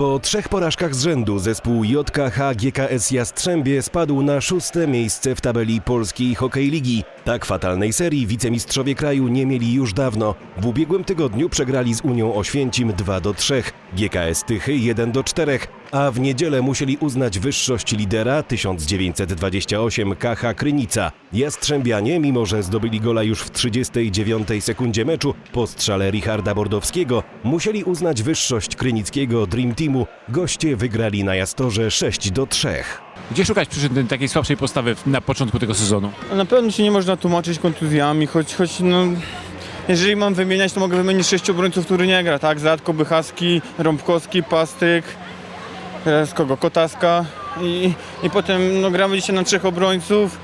Po trzech porażkach z rzędu zespół JKH GKS Jastrzębie spadł na szóste miejsce w tabeli Polskiej Hokej Ligi. Tak fatalnej serii wicemistrzowie kraju nie mieli już dawno. W ubiegłym tygodniu przegrali z Unią Oświęcim 2 do 3, GKS Tychy 1 do 4, a w niedzielę musieli uznać wyższość lidera 1928 KH Krynica. Jastrzębianie, mimo że zdobyli gola już w 39 sekundzie meczu po strzale Richarda Bordowskiego, musieli uznać wyższość krynickiego Dream Teamu. Goście wygrali na Jastorze 6 do 3. Gdzie szukać przyczyn takiej słabszej postawy na początku tego sezonu? Na pewno się nie można tłumaczyć kontuzjami, choć, choć no, jeżeli mam wymieniać, to mogę wymienić sześciu obrońców, który nie gra, tak? Zatko, Bychaski, Rąbkowski, Pastyk, teraz kogo? Kotaska i, i potem no, gramy dzisiaj na trzech obrońców.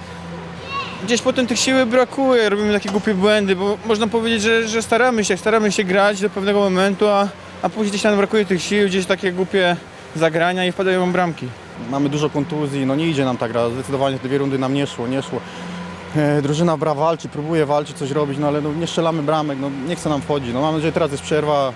Gdzieś potem tych siły brakuje, robimy takie głupie błędy, bo można powiedzieć, że, że staramy się, staramy się grać do pewnego momentu, a, a później gdzieś nam brakuje tych sił, gdzieś takie głupie zagrania i wpadają bramki. Mamy dużo kontuzji, no nie idzie nam ta gra, zdecydowanie te dwie rundy nam nie szło, nie szło. E, drużyna bra walczy, próbuje walczyć, coś robić, no ale no, nie strzelamy bramek, no nie chce nam wchodzić. No mam nadzieję, że teraz jest przerwa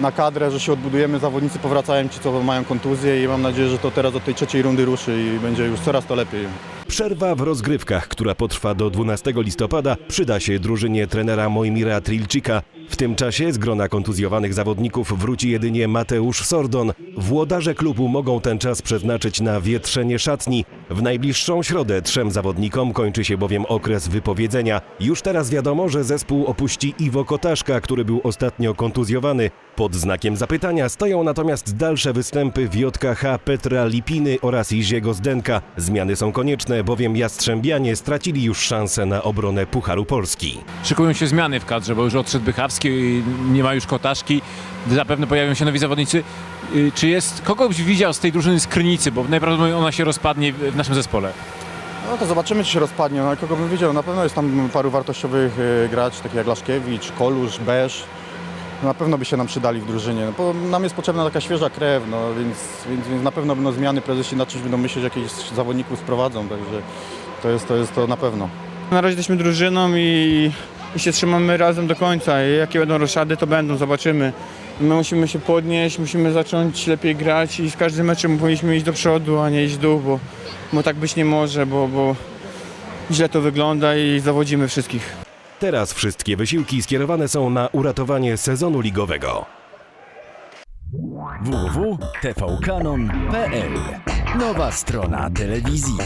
na kadrę, że się odbudujemy, zawodnicy powracają ci, co mają kontuzję i mam nadzieję, że to teraz od tej trzeciej rundy ruszy i będzie już coraz to lepiej. Przerwa w rozgrywkach, która potrwa do 12 listopada, przyda się drużynie trenera Mojmira Trilczyka. W tym czasie z grona kontuzjowanych zawodników wróci jedynie Mateusz Sordon. Włodarze klubu mogą ten czas przeznaczyć na wietrzenie szatni. W najbliższą środę trzem zawodnikom kończy się bowiem okres wypowiedzenia. Już teraz wiadomo, że zespół opuści Iwo Kotaszka, który był ostatnio kontuzjowany. Pod znakiem zapytania stoją natomiast dalsze występy w JKH Petra Lipiny oraz Iziego Zdenka. Zmiany są konieczne, bowiem Jastrzębianie stracili już szansę na obronę Pucharu Polski. Szykują się zmiany w kadrze, bo już odszedł Bychawski, nie ma już Kotaszki, zapewne pojawią się nowi zawodnicy. Y, Czy jest, kogo byś widział z tej drużyny z Krynicy, bo najprawdopodobniej ona się rozpadnie w naszym zespole? No to zobaczymy, czy się rozpadnie. No, kogo bym widział, na pewno jest tam paru wartościowych e, graczy, takich jak Laszkiewicz, Kolusz, Besz. Na pewno by się nam przydali w drużynie, no, bo nam jest potrzebna taka świeża krew, no, więc, więc, więc na pewno będą zmiany, prezesi na czymś będą myśleć, jakichś zawodników sprowadzą, także to jest to, jest to na pewno. Na razie jesteśmy drużyną i, i się trzymamy razem do końca. Jakie będą roszady, to będą, zobaczymy. My musimy się podnieść, musimy zacząć lepiej grać i z każdym meczem powinniśmy iść do przodu, a nie iść w dół, bo, bo tak być nie może, bo, bo źle to wygląda i zawodzimy wszystkich. Teraz wszystkie wysiłki skierowane są na uratowanie sezonu ligowego. www.tvkanon.pl Nowa strona telewizji.